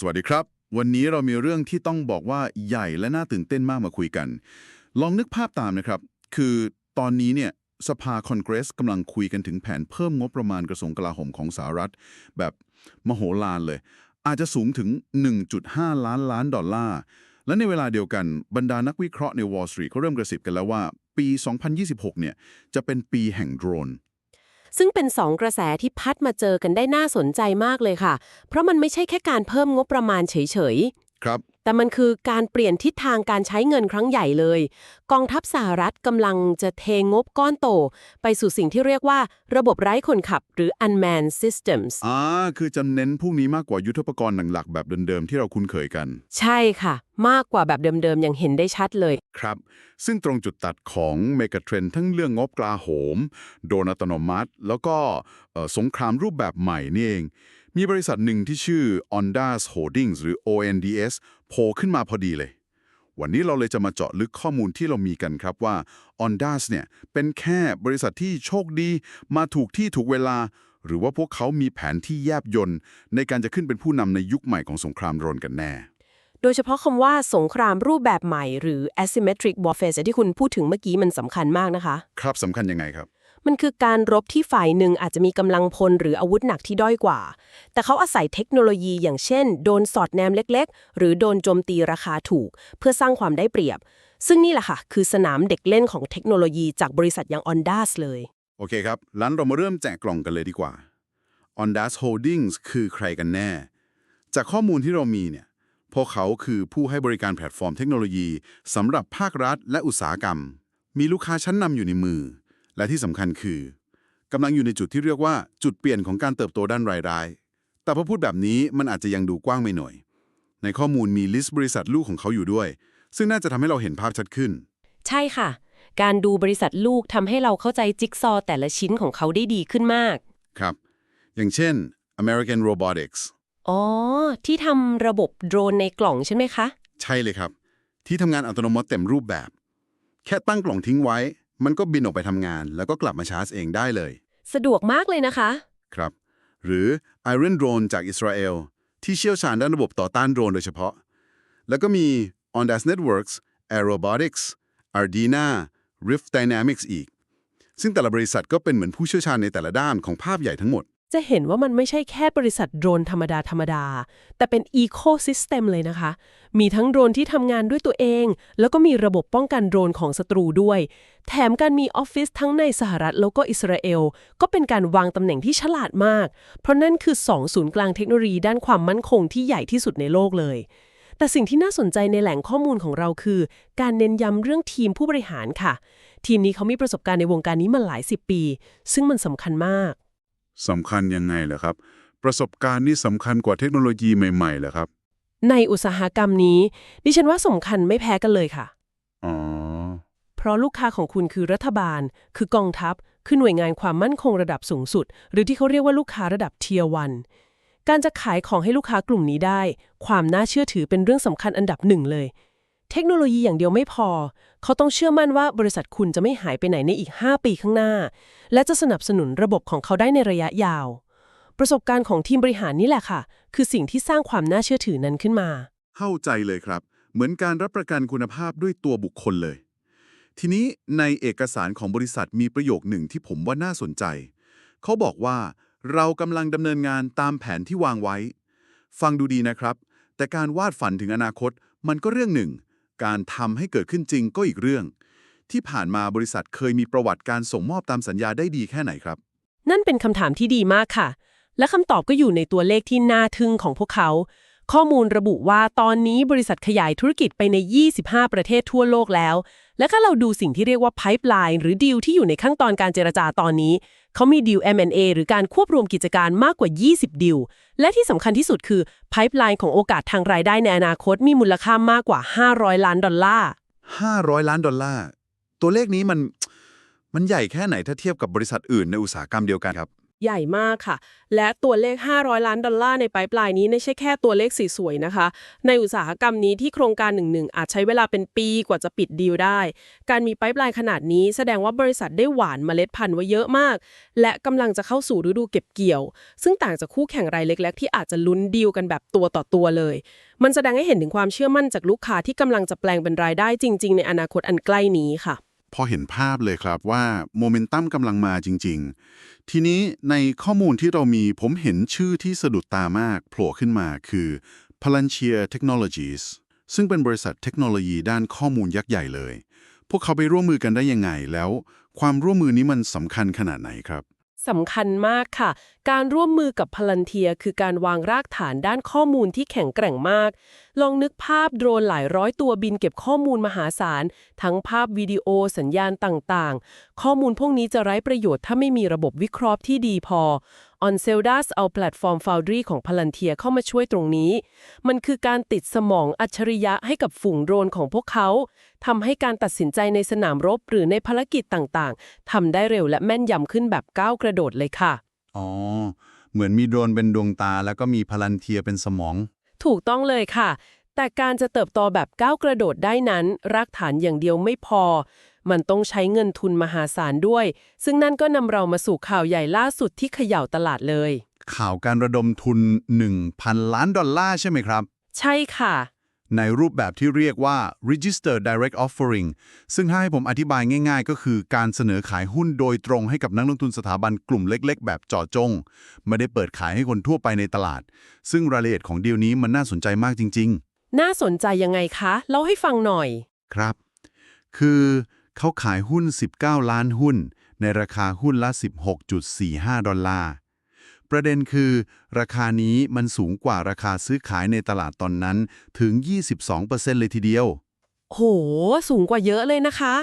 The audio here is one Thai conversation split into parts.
สวัสดีครับ วันนี้เรามีเรื่องที่ต้องบอกว่าใหญ่และน่าตื่นเต้นมากมาคุยกัน ลองนึกภาพตามนะครับ คือตอนนี้เนี่ยสภาคอนเกรสกำลังคุยกันถึงแผนเพิ่มงบประมาณกระทรวงกลาโหมของสหรัฐ แบบมโหฬารเลย อาจจะสูงถึง 1.5 ล้านล้านดอลลาร์ และในเวลาเดียวกันบรรดานักวิเคราะห์ใน Wall Street เขาเริ่มกระซิบกันแล้วว่า ปี 2026 เนี่ยจะเป็นปีแห่งโดรน ซึ่งเป็นสองกระแสที่พัดมาเจอกันได้น่าสนใจมากเลยค่ะ เพราะมันไม่ใช่แค่การเพิ่มงบประมาณเฉย ครับๆแต่มันคือการเปลี่ยนทิศทางการใช้เงินครั้งใหญ่เลย กองทัพสหรัฐกำลังจะเทงบก้อนโต ไปสู่สิ่งที่เรียกว่าระบบไร้คนขับหรือ unmanned systems อ่าคือจะเน้นพวกนี้มากกว่ายุทธปกรณ์หลักๆแบบเดิมๆ ที่เราคุ้นเคยกัน ใช่ค่ะ มากกว่าแบบเดิมๆ อย่างเห็นได้ชัดเลย ครับ ซึ่งตรงจุดตัดของเมกะเทรนทั้งเรื่องงบกลาโหม โดรนอัตโนมัติ แล้วก็เอ่อสงครามรูปแบบใหม่นี่เอง มีบริษัทหนึ่งที่ชื่อ Ondas Holdings หรือ ONDS โผล่ขึ้นมาพอดีเลย วันนี้เราเลยจะมาเจาะลึกข้อมูลที่เรามีกันครับว่า Ondas เนี่ยเป็นแค่บริษัทที่โชคดี มาถูกที่ถูกเวลา หรือว่าพวกเขามีแผนที่แยบยนต์ในการจะขึ้นเป็นผู้นำในยุคใหม่ของสงครามโดรนกันแน่ โดยเฉพาะคำว่าสงครามรูปแบบใหม่หรือ asymmetric warfare ที่คุณพูดถึงเมื่อกี้มันสำคัญมากนะคะ ครับสำคัญยังไงครับ มันคือการรบที่ฝ่ายหนึ่งอาจจะมีกำลังพลหรืออาวุธหนักที่ด้อยกว่า แต่เขาอาศัยเทคโนโลยีอย่างเช่น โดนสอดแนมเล็ก ๆ หรือโดนโจมตีราคาถูก เพื่อสร้างความได้เปรียบ ซึ่งนี่แหละค่ะ คือสนามเด็กเล่นของเทคโนโลยีจากบริษัทอย่าง Ondas เลย โอเคครับงั้นเรามาเริ่มแจกกล่องกันเลยดีกว่า Ondas Holdings คือใครกันแน่ จากข้อมูลที่เรามีเนี่ยพวกเขาคือผู้ให้บริการแพลตฟอร์มเทคโนโลยีสำหรับภาครัฐและอุตสาหกรรม มีลูกค้าชั้นนำอยู่ในมือ และที่สำคัญคือกำลังอยู่ในจุดที่เรียกว่าจุดเปลี่ยนของการเติบโตด้านรายได้แต่พอพูดแบบนี้มันอาจจะยังดูกว้างไม่หน่อย ในข้อมูลมีลิสต์บริษัทลูกของเขาอยู่ด้วย ซึ่งน่าจะทำให้เราเห็นภาพชัดขึ้น ใช่ค่ะ การดูบริษัทลูกทำให้เราเข้าใจจิ๊กซอว์แต่ละชิ้นของเขาได้ดีขึ้นมาก ครับ อย่างเช่น American Robotics อ๋อ ที่ทำระบบโดรนในกล่องใช่ไหมคะ ใช่เลยครับ ที่ทำงานอัตโนมัติเต็มรูปแบบ แค่ตั้งกล่องทิ้งไว้ มันก็บินออกไปทำงาน แล้วก็กลับมาชาร์จเองได้เลย สะดวกมากเลยนะคะ ครับ หรือ Iron Drone จากอิสราเอลที่เชี่ยวชาญด้านระบบต่อต้านโดรนโดยเฉพาะ แล้วก็มี Ondas Networks Aerobotics Ardina Rift Dynamics อีก ซึ่งแต่ละบริษัทก็เป็นเหมือนผู้เชี่ยวชาญในแต่ละด้านของภาพใหญ่ทั้งหมด จะเห็นว่ามันไม่ใช่แค่บริษัทโดรนธรรมดาธรรมดา แต่เป็นอีโคซิสเต็มเลยนะคะ มีทั้งโดรนที่ทำงานด้วยตัวเอง แล้วก็มีระบบป้องกันโดรนของศัตรูด้วย แถมการมีออฟฟิศทั้งในสหรัฐแล้วก็อิสราเอล ก็เป็นการวางตำแหน่งที่ฉลาดมาก เพราะนั่นคือสองศูนย์กลางเทคโนโลยีด้านความมั่นคงที่ใหญ่ที่สุดในโลกเลย แต่สิ่งที่น่าสนใจในแหล่งข้อมูลของเราคือ การเน้นย้ำเรื่องทีมผู้บริหารค่ะ ทีมนี้เขามีประสบการณ์ในวงการนี้มาหลายสิบปี ซึ่งมันสำคัญมาก สำคัญยังไงเหรอครับ ประสบการณ์นี่สำคัญกว่าเทคโนโลยีใหม่ๆเหรอครับ ในอุตสาหกรรมนี้ ดิฉันว่าสำคัญไม่แพ้กันเลยค่ะ อ๋อ เพราะลูกค้าของคุณคือรัฐบาล คือกองทัพ คือหน่วยงานความมั่นคงระดับสูงสุด หรือที่เขาเรียกว่าลูกค้าระดับเทียวัน การจะขายของให้ลูกค้ากลุ่มนี้ได้ ความน่าเชื่อถือเป็นเรื่องสำคัญอันดับหนึ่งเลย เทคโนโลยีอย่างเดียวไม่พอ เขาต้องเชื่อมั่นว่าบริษัทคุณจะไม่หายไปไหนในอีก 5 ปีข้างหน้า และจะสนับสนุนระบบของเขาได้ในระยะยาว ประสบการณ์ของทีมบริหารนี่แหละค่ะ คือสิ่งที่สร้างความน่าเชื่อถือนั้นขึ้นมา เข้าใจเลยครับ เหมือนการรับประกันคุณภาพด้วยตัวบุคคลเลย ทีนี้ในเอกสารของบริษัทมีประโยคหนึ่งที่ผมว่าน่าสนใจ เขาบอกว่าเรากำลังดำเนินงานตามแผนที่วางไว้ ฟังดูดีนะครับ แต่การวาดฝันถึงอนาคตมันก็เรื่องหนึ่ง การทำให้เกิดขึ้นจริงก็อีกเรื่อง ที่ผ่านมาบริษัทเคยมีประวัติการส่งมอบตามสัญญาได้ดีแค่ไหนครับ นั่นเป็นคำถามที่ดีมากค่ะ และคำตอบก็อยู่ในตัวเลขที่น่าทึ่งของพวกเขา ข้อมูลระบุว่าตอนนี้บริษัทขยายธุรกิจไปใน 25 ประเทศทั่วโลกแล้ว และถ้าเราดูสิ่งที่เรียกว่า pipeline หรือดีลที่อยู่ในขั้นตอนการเจรจาตอนนี้ เขามีดีล M&A หรือการควบรวมกิจการมากกว่า 20 ดีล และที่สำคัญที่สุดคือไพ p e l i n e ของโอกาสทางรายได้ในอนาคตมีมูลค่ามากกว่า 500 ล้านดอลลาร์ 500 ล้านดอลลาร์ ตัวเลขนี้มันมันใหญ่แค่ไหนถ้าเทียบกับบริษัทอื่นในอุตสาหกรรมเดียวกันครับ ใหญ่มากค่ะ และตัวเลข 500 ล้านดอลลาร์ในปลายปลายนี้ไม่ใช่แค่ตัวเลขสวยๆนะคะ ในอุตสาหกรรมนี้ที่โครงการหนึ่งๆ อาจใช้เวลาเป็นปีกว่าจะปิดดีลได้ การมีไ i ปลายขนาดนี้แสดงว่าบริษัทได้หวานเมล็ดพันธุ์ไว้เยอะมาก และกำลังจะเข้าสู่ฤดูเก็บเกี่ยว ซึ่งต่างจากคู่แข่งรายเล็ก ๆ ที่อาจจะลุ้นดีลกันแบบตัวต่อตัวเลย มันแสดงให้เห็นถึงความเชื่อมั่นจากลูกค้าที่กำลังจะแปลงเป็นรายได้จริง ๆ ในอนาคตอันใกล้นี้ค่ะ พอเห็นภาพเลยครับว่าโมเมนตัมกำลังมาจริง ๆ ทีนี้ในข้อมูลที่เรามีผมเห็นชื่อที่สะดุดตามากโผล่ขึ้นมาคือ Palantir Technologies ซึ่งเป็นบริษัทเทคโนโลยีด้านข้อมูลยักษ์ใหญ่เลย พวกเขาไปร่วมมือกันได้ยังไงแล้ว ความร่วมมือนี้มันสำคัญขนาดไหนครับ สำคัญมากค่ะ การร่วมมือกับพลันเทียคือการวางรากฐานด้านข้อมูลที่แข็งแกร่งมาก ลองนึกภาพโดรนหลายร้อยตัวบินเก็บข้อมูลมหาศาล ทั้งภาพวิดีโอสัญญาณต่างๆ ข้อมูลพวกนี้จะไร้ประโยชน์ถ้าไม่มีระบบวิเคราะห์ที่ดีพอ On c e l d a s เอาแพลตฟอร์ม Foundry ของพลันเทียเข้ามาช่วยตรงนี้ มันคือการติดสมองอัจฉริยะให้กับฝูงโดรนของพวกเขาทำให้การตัดสินใจในสนามรบหรือในภารกิจต่างๆทำได้เร็วและแม่นยำขึ้นแบบก้าวกระโดดเลยค่ะ อ๋อ เหมือนมีโดรนเป็นดวงตา แล้วก็มีพลันเทียเป็นสมอง ถูกต้องเลยค่ะ แต่การจะเติบโตแบบก้าวกระโดดได้นั้น รากฐานอย่างเดียวไม่พอ มันต้องใช้เงินทุนมหาศาลด้วย ซึ่งนั่นก็นำเรามาสู่ข่าวใหญ่ล่าสุดที่เขย่าตลาดเลย ข่าวการระดมทุน 1,000 ล้านดอลลาร์ใช่ไหมครับ ใช่ค่ะ ในรูปแบบที่เรียกว่า Register Direct Offering ซึ่งถ้าให้ผมอธิบายง่าย ๆ ก็คือการเสนอขายหุ้นโดยตรงให้กับนักลงทุนสถาบันกลุ่มเล็ก ๆ แบบเจาะจง ไม่ได้เปิดขายให้คนทั่วไปในตลาด ซึ่งรายละเอียดของดีลนี้มันน่าสนใจมากจริงน่าสนใจยังไงคะ เล่าให้ฟังหน่อยๆครับ คือ เขาขายหุ้น 19 ล้านหุ้น ในราคาหุ้นละ 16.45 ดอลลาร์ ประเด็นคือ ราคานี้มันสูงกว่าราคาซื้อขายในตลาดตอนนั้นถึง 22%เลยทีเดียว โห สูงกว่าเยอะเลยนะคะ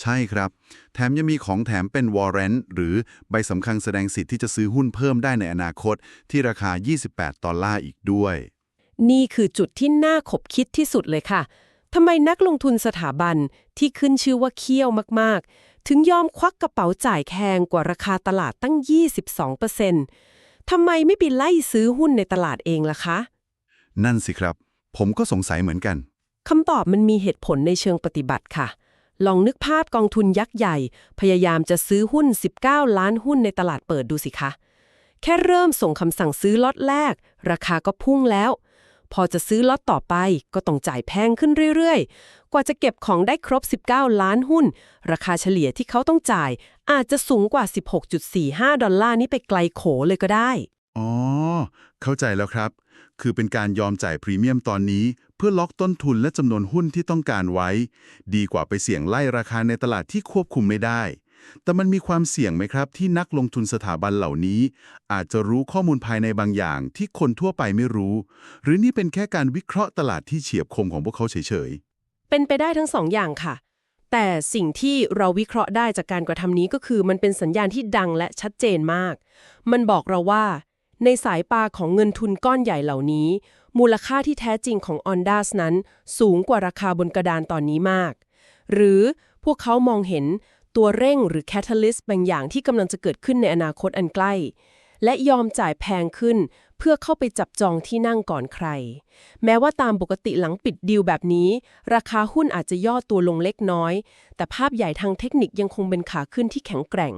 ใช่ครับ แถมยังมีของแถมเป็นวอร์เรนต์หรือใบสำคัญแสดงสิทธิ์ที่จะซื้อหุ้นเพิ่มได้ในอนาคต ที่ราคา 28 ดอลลาร์อีกด้วย นี่คือจุดที่น่าขบคิดที่สุดเลยค่ะ ทำไมนักลงทุนสถาบันที่ขึ้นชื่อว่าเคี่ยวมากๆ ถึงยอมควักกระเป๋าจ่ายแพงกว่าราคาตลาดตั้ง 22%ทำไมไม่ไปไล่ซื้อหุ้นในตลาดเองล่ะคะ นั่นสิครับ ผมก็สงสัยเหมือนกันคำตอบมันมีเหตุผลในเชิงปฏิบัติค่ะ ลองนึกภาพกองทุนยักษ์ใหญ่ พยายามจะซื้อหุ้น 19 ล้านหุ้นในตลาดเปิดดูสิคะ แค่เริ่มส่งคำสั่งซื้อล็อตแรก ราคาก็พุ่งแล้ว พอจะซื้อล็อตต่อไปก็ต้องจ่ายแพงขึ้นเรื่อยๆ กว่าจะเก็บของได้ครบ 19 ล้านหุ้น ราคาเฉลี่ยที่เขาต้องจ่ายอาจจะสูงกว่า 16.45 ดอลลาร์นี้ไปไกลโขเลยก็ได้ อ๋อ เข้าใจแล้วครับ คือเป็นการยอมจ่ายพรีเมียมตอนนี้ เพื่อล็อกต้นทุนและจำนวนหุ้นที่ต้องการไว้ ดีกว่าไปเสี่ยงไล่ราคาในตลาดที่ควบคุมไม่ได้ แต่มันมีความเสี่ยงไหมครับ ที่นักลงทุนสถาบันเหล่านี้ อาจจะรู้ข้อมูลภายในบางอย่างที่คนทั่วไปไม่รู้ หรือนี่เป็นแค่การวิเคราะห์ตลาดที่เฉียบคมของพวกเขาเฉยๆ เป็นไปได้ทั้งสองอย่างค่ะ แต่สิ่งที่เราวิเคราะห์ได้จากการกระทำนี้ก็คือ มันเป็นสัญญาณที่ดังและชัดเจนมาก มันบอกเราว่า ในสายปาของเงินทุนก้อนใหญ่เหล่านี้ มูลค่าที่แท้จริงของ Ondas นั้น สูงกว่าราคาบนกระดานตอนนี้มาก หรือพวกเขามองเห็น ตัวเร่งหรือ catalyst บางอย่างที่กำลังจะเกิดขึ้นในอนาคตอันใกล้ และยอมจ่ายแพงขึ้น เพื่อเข้าไปจับจองที่นั่งก่อนใคร แม้ว่าตามปกติหลังปิดดีลแบบนี้ ราคาหุ้นอาจจะย่อตัวลงเล็กน้อย แต่ภาพใหญ่ทางเทคนิคยังคงเป็นขาขึ้นที่แข็งแกร่ง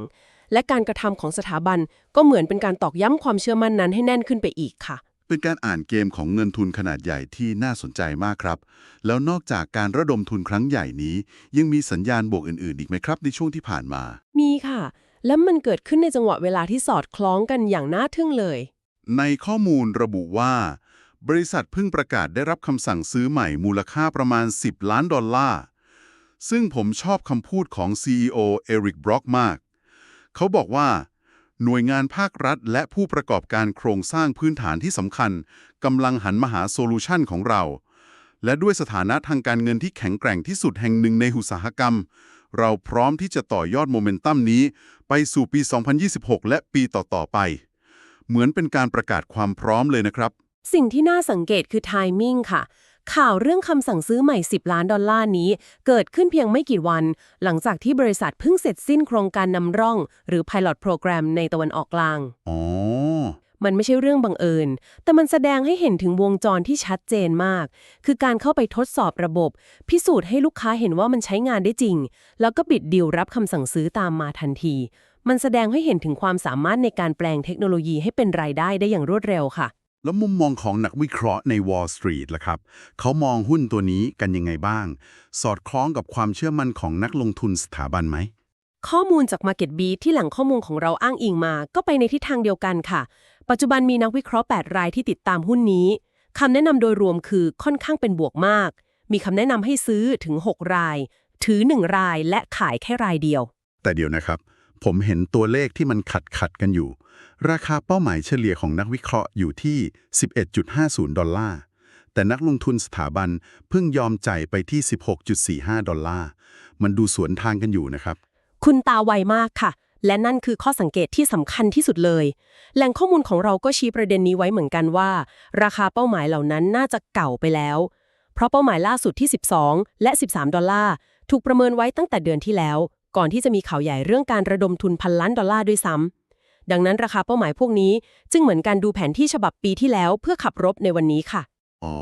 และการกระทำของสถาบันก็เหมือนเป็นการตอกย้ำความเชื่อมั่นนั้นให้แน่นขึ้นไปอีกค่ะ เป็นการอ่านเกมของเงินทุนขนาดใหญ่ที่น่าสนใจมากครับ แล้วนอกจากการระดมทุนครั้งใหญ่นี้ ยังมีสัญญาณบวกอื่นๆ อีกไหมครับ ในช่วงที่ผ่านมา มีค่ะ และมันเกิดขึ้นในจังหวะเวลาที่สอดคล้องกันอย่างน่าทึ่งเลย ในข้อมูลระบุว่า บริษัทเพิ่งประกาศได้รับคำสั่งซื้อใหม่มูลค่าประมาณ 10 ล้านดอลลาร์ซึ่งผมชอบคำพูดของ CEO เอริกบร็อกมาก เขาบอกว่า หน่วยงานภาครัฐ และผู้ประกอบการโครงสร้างพื้นฐานที่สำคัญกำลังหันมาหาโซลูชันของเรา และด้วยสถานะทางการเงินที่แข็งแกร่งที่สุดแห่งหนึ่งในอุตสาหกรรม เราพร้อมที่จะต่อยอดโมเมนตัมนี้ ไปสู่ปี 2026 และปีต่อ ๆ ไป เหมือนเป็นการประกาศความพร้อมเลยนะครับ สิ่งที่น่าสังเกตคือไทมิ่งค่ะ ข่าวเรื่องคำสั่งซื้อใหม่ 10 ล้านดอลลาร์นี้ เกิดขึ้นเพียงไม่กี่วัน หลังจากที่บริษัทเพิ่งเสร็จสิ้นโครงการนำร่อง หรือ Pilot Program ในตะวันออกกลาง อ๋อ มันไม่ใช่เรื่องบังเอิญ แต่มันแสดงให้เห็นถึงวงจรที่ชัดเจนมาก คือการเข้าไปทดสอบระบบ พิสูจน์ให้ลูกค้าเห็นว่ามันใช้งานได้จริง แล้วก็บิดดีลรับคำสั่งซื้อตามมาทันที มันแสดงให้เห็นถึงความสามารถในการแปลงเทคโนโลยีให้เป็นรายได้ได้อย่างรวดเร็วค่ะ แล้วมุมมองของนักวิเคราะห์ใน Wall Street ล่ะครับ เขามองหุ้นตัวนี้กันยังไงบ้าง สอดคล้องกับความเชื่อมั่นของนักลงทุนสถาบันไหม ข้อมูลจาก Market Beat ที่แหล่งข้อมูลของเราอ้างอิงมา ก็ไปในทิศทางเดียวกันค่ะ ปัจจุบันมีนักวิเคราะห์ 8 รายที่ติดตามหุ้นนี้คำแนะนำโดยรวมคือค่อนข้างเป็นบวกมาก มีคำแนะนำให้ซื้อถึง 6 ราย ถือ 1 รายและขายแค่รายเดียว แต่เดี๋ยวนะครับ ผมเห็นตัวเลขที่มันขัดขัดๆกันอยู่ ราคาเป้าหมายเฉลี่ยของนักวิเคราะห์อยู่ที่ 11.50 ดอลลาร์ แต่นักลงทุนสถาบันเพิ่งยอมจ่ายไปที่ 16.45 ดอลลาร์ มันดูสวนทางกันอยู่นะครับ คุณตาไวมากค่ะ และนั่นคือข้อสังเกตที่สำคัญที่สุดเลย แหล่งข้อมูลของเราก็ชี้ประเด็นนี้ไว้เหมือนกันว่า ราคาเป้าหมายเหล่านั้นน่าจะเก่าไปแล้ว เพราะเป้าหมายล่าสุดที่ 12 และ 13 ดอลลาร์ถูกประเมินไว้ตั้งแต่เดือนที่แล้ว ก่อนที่จะมีข่าวใหญ่เรื่องการระดมทุนพันล้านดอลลาร์ด้วยซ้ำ ดังนั้นราคาเป้าหมายพวกนี้ จึงเหมือนการดูแผนที่ฉบับปีที่แล้วเพื่อขับรบในวันนี้ค่ะ อ๋อ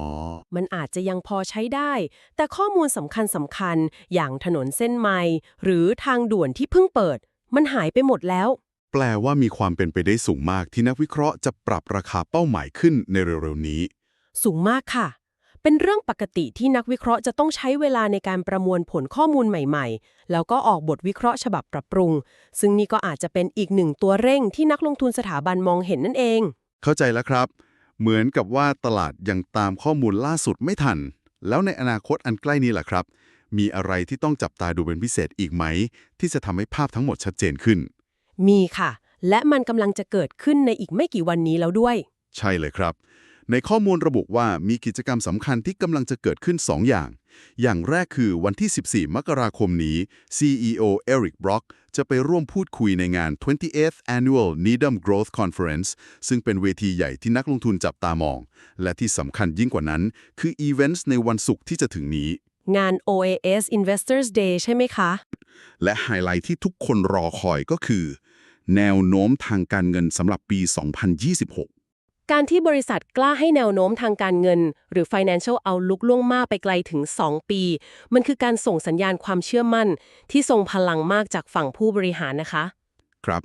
มันอาจจะยังพอใช้ได้ แต่ข้อมูลสำคัญสำคัญๆอย่างถนนเส้นใหม่ หรือทางด่วนที่เพิ่งเปิด มันหายไปหมดแล้ว แปลว่ามีความเป็นไปได้สูงมากที่นักวิเคราะห์จะปรับราคาเป้าหมายขึ้นในเร็วๆนี้ สูงมากค่ะ เป็นเรื่องปกติที่นักวิเคราะห์จะต้องใช้เวลาในการประมวลผลข้อมูลใหม่ๆ แล้วก็ออกบทวิเคราะห์ฉบับปรับปรุง ซึ่งนี่ก็อาจจะเป็นอีกหนึ่งตัวเร่งที่นักลงทุนสถาบันมองเห็นนั่นเอง เข้าใจแล้วครับ เหมือนกับว่าตลาดยังตามข้อมูลล่าสุดไม่ทัน แล้วในอนาคตอันใกล้นี้แหละครับ มีอะไรที่ต้องจับตาดูเป็นพิเศษอีกไหม ที่จะทำให้ภาพทั้งหมดชัดเจนขึ้น มีค่ะ และมันกำลังจะเกิดขึ้นในอีกไม่กี่วันนี้แล้วด้วย ใช่เลยครับ ในข้อมูลระบุว่ามีกิจกรรมสำคัญที่กำลังจะเกิดขึ้น 2 อย่าง อย่างแรกคือวันที่ 14 มกราคมนี้ CEO Eric Brock จะไปร่วมพูดคุยในงาน 28th Annual Needham Growth Conference ซึ่งเป็นเวทีใหญ่ที่นักลงทุนจับตามอง และที่สำคัญยิ่งกว่านั้น คืออีเวนต์ในวันศุกร์ที่จะถึงนี้ งาน OAS Investors Day ใช่ไหมคะ และไฮไลท์ที่ทุกคนรอคอยก็คือ แนวโน้มทางการเงินสำหรับปี 2026 การที่บริษัทกล้าให้แนวโน้มทางการเงิน หรือ financial outlook ล่วงหน้าไปไกลถึง 2 ปี มันคือการส่งสัญญาณความเชื่อมั่น ที่ทรงพลังมากจากฝั่งผู้บริหารนะคะ ครับ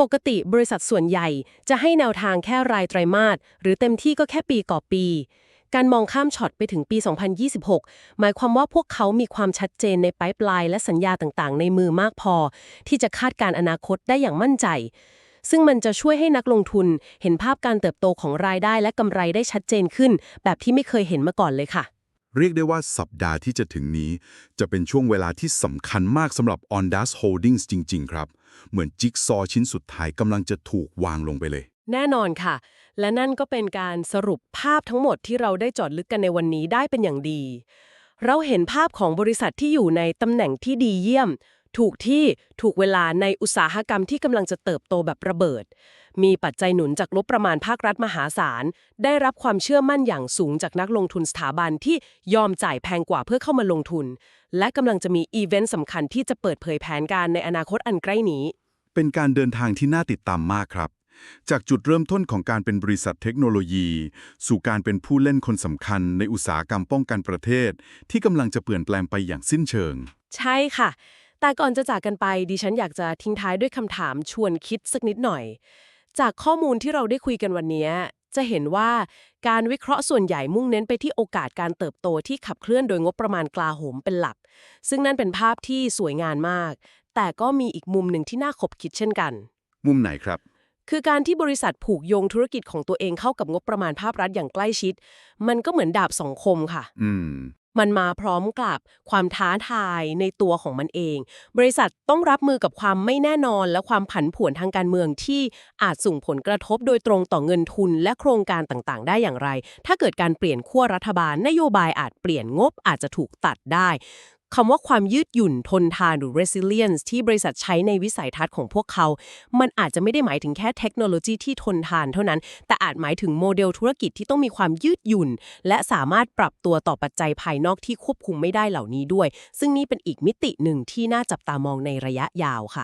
ปกติบริษัทส่วนใหญ่จะให้แนวทางแค่รายไตรมาสหรือเต็มที่ก็แค่ปีต่อปี การมองข้ามช็อตไปถึงปี 2026 หมายความว่าพวกเขามีความชัดเจนในไ i ป์ไลน์และสัญญาต่างๆ ในมือมากพอ ที่จะคาดการณ์อนาคตได้อย่างมั่นใจ ซึ่งมันจะช่วยให้นักลงทุนเห็นภาพการเติบโตของรายได้และกำไรได้ชัดเจนขึ้น แบบที่ไม่เคยเห็นมาก่อนเลยค่ะ เรียกได้ว่าสัปดาห์ที่จะถึงนี้ จะเป็นช่วงเวลาที่สำคัญมากสำหรับ Ondas Holdings จริง ๆ ครับ เหมือนจิ๊กซอว์ชิ้นสุดท้ายกำลังจะถูกวางลงไปเลย แน่นอนค่ะ และนั่นก็เป็นการสรุปภาพทั้งหมดที่เราได้เจอดลึกกันในวันนี้ได้เป็นอย่างดี เราเห็นภาพของบริษัทที่อยู่ในตำแหน่งที่ดีเยี่ยม ถูกที่ถูกเวลาในอุตสาหกรรมที่กำลังจะเติบโตแบบระเบิด มีปัจจัยหนุนจากงบประมาณภาครัฐมหาศาล ได้รับความเชื่อมั่นอย่างสูงจากนักลงทุนสถาบันที่ยอมจ่ายแพงกว่าเพื่อเข้ามาลงทุน และกำลังจะมีอีเวนต์สำคัญที่จะเปิดเผยแผนการในอนาคตอันใกล้นี้ เป็นการเดินทางที่น่าติดตามมากครับ จากจุดเริ่มต้นของการเป็นบริษัทเทคโนโลยี สู่การเป็นผู้เล่นคนสำคัญในอุตสาหกรรมป้องกันประเทศ ที่กำลังจะเปลี่ยนแปลงไปอย่างสิ้นเชิง ใช่ค่ะ แต่ก่อนจะจากกันไปดิฉันอยากจะทิ้งท้ายด้วยคำถามชวนคิดสักนิดหน่อย จากข้อมูลที่เราได้คุยกันวันนี้ จะเห็นว่าการวิเคราะห์ส่วนใหญ่มุ่งเน้นไปที่โอกาสการเติบโตที่ขับเคลื่อนโดยงบประมาณกลาโหมเป็นหลัก ซึ่งนั่นเป็นภาพที่สวยงามมาก แต่ก็มีอีกมุมหนึ่งที่น่าขบคิดเช่นกัน มุมไหนครับคือการที่บริษัทผูกโยงธุรกิจของตัวเองเข้ากับงบประมาณภาครัฐอย่างใกล้ชิด มันก็เหมือนดาบสองคมค่ะ อืม มันมาพร้อมกับความท้าทายในตัวของมันเอง บริษัทต้องรับมือกับความไม่แน่นอนและความผันผวนทางการเมืองที่อาจส่งผลกระทบโดยตรงต่อเงินทุนและโครงการต่างๆ ได้อย่างไร ถ้าเกิดการเปลี่ยนขั้วรัฐบาลนโยบายอาจเปลี่ยนงบอาจจะถูกตัดได้ คำว่าความยืดหยุ่นทนทานหรือ resilience ที่บริษัทใช้ในวิสัยทัศน์ของพวกเขา มันอาจจะไม่ได้หมายถึงแค่เทคโนโลยีที่ทนทานเท่านั้น แต่อาจหมายถึงโมเดลธุรกิจที่ต้องมีความยืดหยุ่น และสามารถปรับตัวต่อปัจจัยภายนอกที่ควบคุมไม่ได้เหล่านี้ด้วย ซึ่งนี่เป็นอีกมิติหนึ่งที่น่าจับตามองในระยะยาวค่ะ